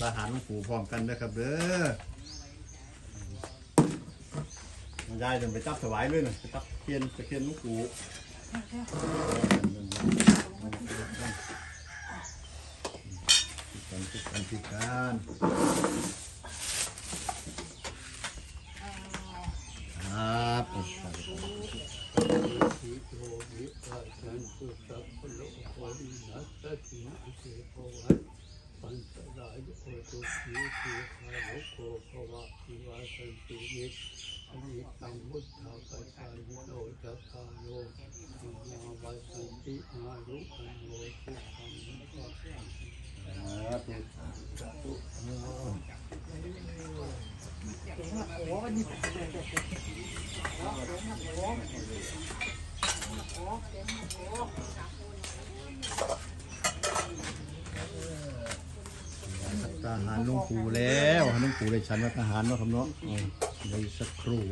ประทานหลวงปู่พร้อมกันนะครับเด้อยายจะไปจับถวายเลยนะไปจับเทียนตะเคียนหลวงปู่กันทุกกันทุกการครับ ทิโทวิปัสสันตุสัพพโลกโควินัสสติอิเทโพวัตปัญสลายโอ ตุสีทีคาโลโกภวะทิวาสันตินิอนิตังพุทธาปัจจายโนจักขาโยธัมาวัสสันติอายุอันโนสุขังภะครับ ทหารหลวงปู่แล้วหลวงปู่ได้ฉันว่าทหารเนาะครับเนาะอืมเดี๋ยวอีกสักครู่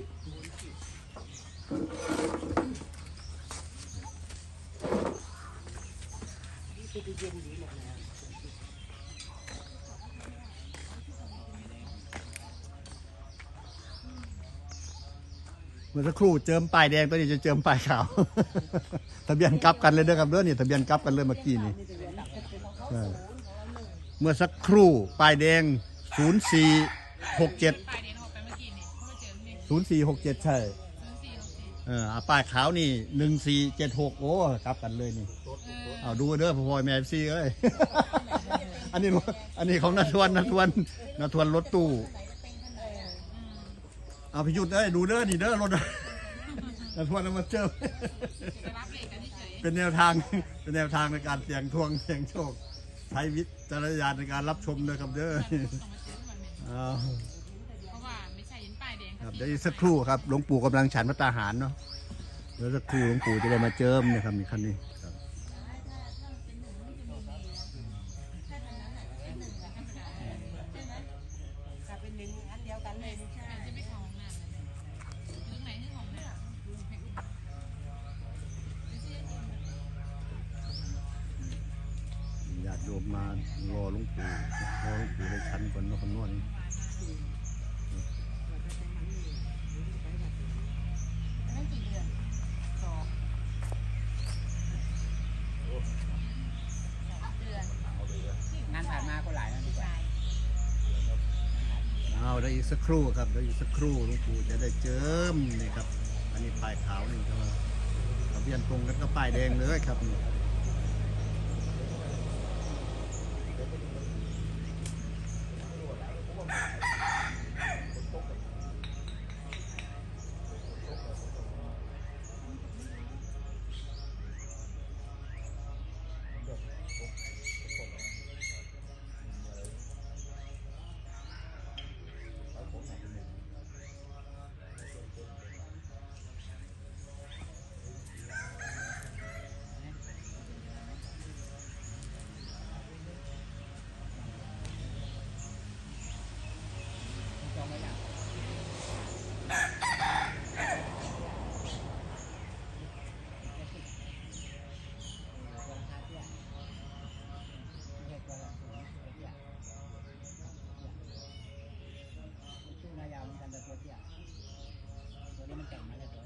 เมื่อสักครู่เจิมป้ายแดงตัวนี้จะเจิมป้ายขาว ทะเบียนกลับกันเลยเด้อครับเด้อนี่ทะเบียนกลับกันเลยเมื่อกี้นี่ใช่ เมื่อสักครู่ป้ายแดง 0467 ป้ายเดนออกไปเมื่อกี้นี่เขาเจอนี่ยศูนย์สี่หกเจ็ดใช่ ศูนย์สี่หกสี่เอออะป้ายขาวนี่หนึ่งสี่เจ็ดหกโอ้กลับกันเลยนี่ เออเอาดูเด้อพ่อพลอยแม่ซีเอ้ย อันนี้รถอันนี้ของนัทวนนัทวนนัทวนรถตู้ เอาพิยุทธ์เอ้ยดูเด้อนี่เด้อรถนัทวนเอามาเจอจะรับเลขกันเฉยเป็นแนวทาง เป็นแนวทางในการเสี่ยงทวงเสี่ยงโชค ใช้วิจารณญาณในการรับชมนะครับเด้อๆต้องมาเจอทุกวันเนี่ยเอาเพราะว่าไม่ใช่ยินป้ายแดงครับเดี๋ยวอีกสักครู่ครับหลวงปู่กำลังฉันพระตาหารเนาะเดี๋ยวสักครู่หลวงปู่จะได้มาเจิมเนะครับนี่คันนี้ครับถ้าเป็นหนึ่งอันเดียวกันเลยไม่ใช่ มารอหลวงปู่รอหลวงปู่ได้ชันก่อนเนาะคำนวณนั่นกี่เดือนสองเดือนงานผ่านมาก็หลายแล้วดีกว่าเอาได้อีกสักครู่ครับได้อีกสักครู่หลวงปู่จะได้เจิมนี่ครับ อันนี้ป้ายขาวนี่ครับทะเบียนตรงกันก็ป้ายแดงเลยครับนี่ จองไว้แล้วชื่อนายาวเหมือน กันแต่ตัวเตี้ยตัวนี้มันแต่งมาแล้วตัว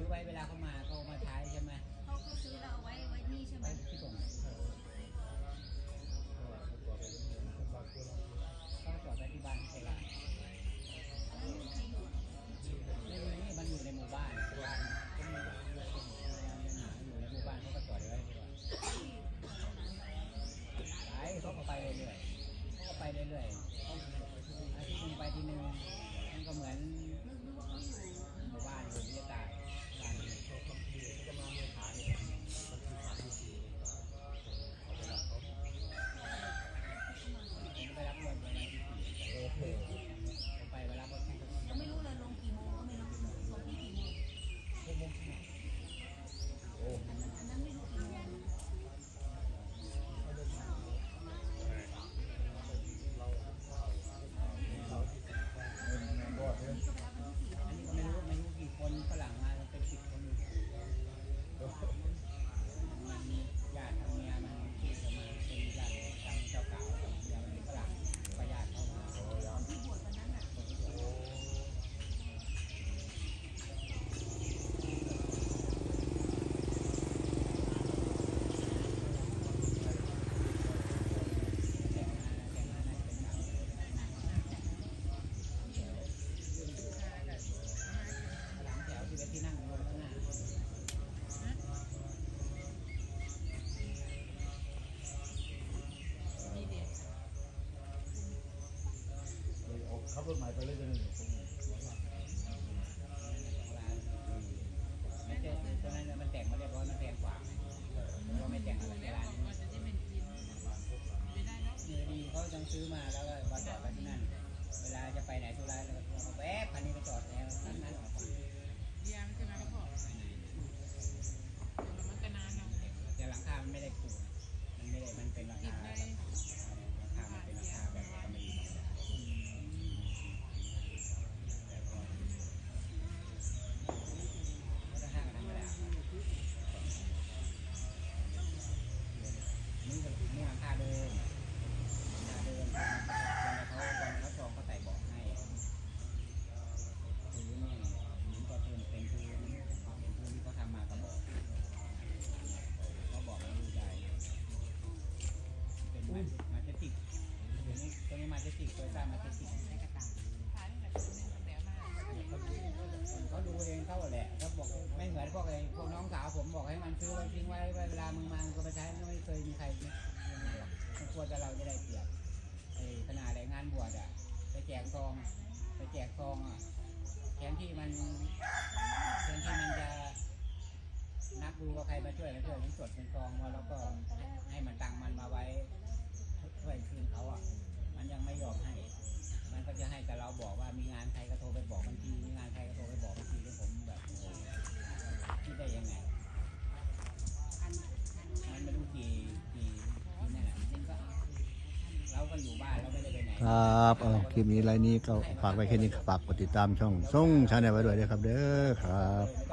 ซื้อไว้เวลาเขามาเขามาใช้ใช่ไหมเขาเขาซื้อเราเอาไว้ไว้นี่ใช่ไหมที่ตร้นไม้ไปเลยจะหนึ่งไม่ใช่ตอนนั้นมันแต่งมาเรียบร้อยมันแพงกว่าเราไม่แต่งอะไรแล้วร้านบอกว่าจะได้เนื้อดีเขาจังซื้อมาแล้วก็มาจอดไว้ที่นั่น เวลาจะไปไหนทุระแล้วก็เอาแวบคันนี้ไปจอดแล้วคันนั้นออกมา เยี่ยมใช่ไหมก็พอมันก็นานเนาะ แต่หลังคา มันไม่ได้ปูนมันไม่ได้ มันเป็นหลัง ติด คา เล ห ย ลังคา มันเป็นหลังคาแบบธรรมดาก็ห้างธรรมดานี่ก็นี่หลังคาเดิมหลังคาเดิมตอนเขาตอนเขาจองเขาใส่เบาะให้พื้นนี่เหมือนกับพื้นเป็นพื้นเป็นพื้นที่เขาทำมากับเบาะเขาบอกว่าดูได้ เป็นมามาเจติกตัวนี้ตัวนี้มาเจติกตัวซ่ามาเจติก ทานแบบนึงแต่มา เขาดูเองเขาแหละเขาบอกไม่เหมือนพวกไอ้พวกน้องสาวผ มันซื้อไว้ทิ้งไว้เวลามึงมามึงก็ไปใช้ไม่เคยมีใครมันควรจะเราจะได้เปรียบไอ้ขนาดไอ้งานบวชอะไปแจกซองไปแจกซองอะแทนที่มันแทนที่มันจะนับดูว่าใครมาช่วยมาช่วยมันจดเป็นซองมาแล้วก็ให้มันตังมันมาไว้ช่วยคืนเขาอะ มันยังไม่ยอมให้ มันก็จะให้แต่เราบอกว่ามีงานใครก็โทรไปบอกบัญชีมีงานใครก็โทรไปบอกบัญชีที่ผมแบบ ครับเออคลิปนี้ไรนี้ก็ฝากไว้แค่นี้ฝากกดติดตามช่องส่งชาแนลไว้ด้วยนะครับเด้อครับ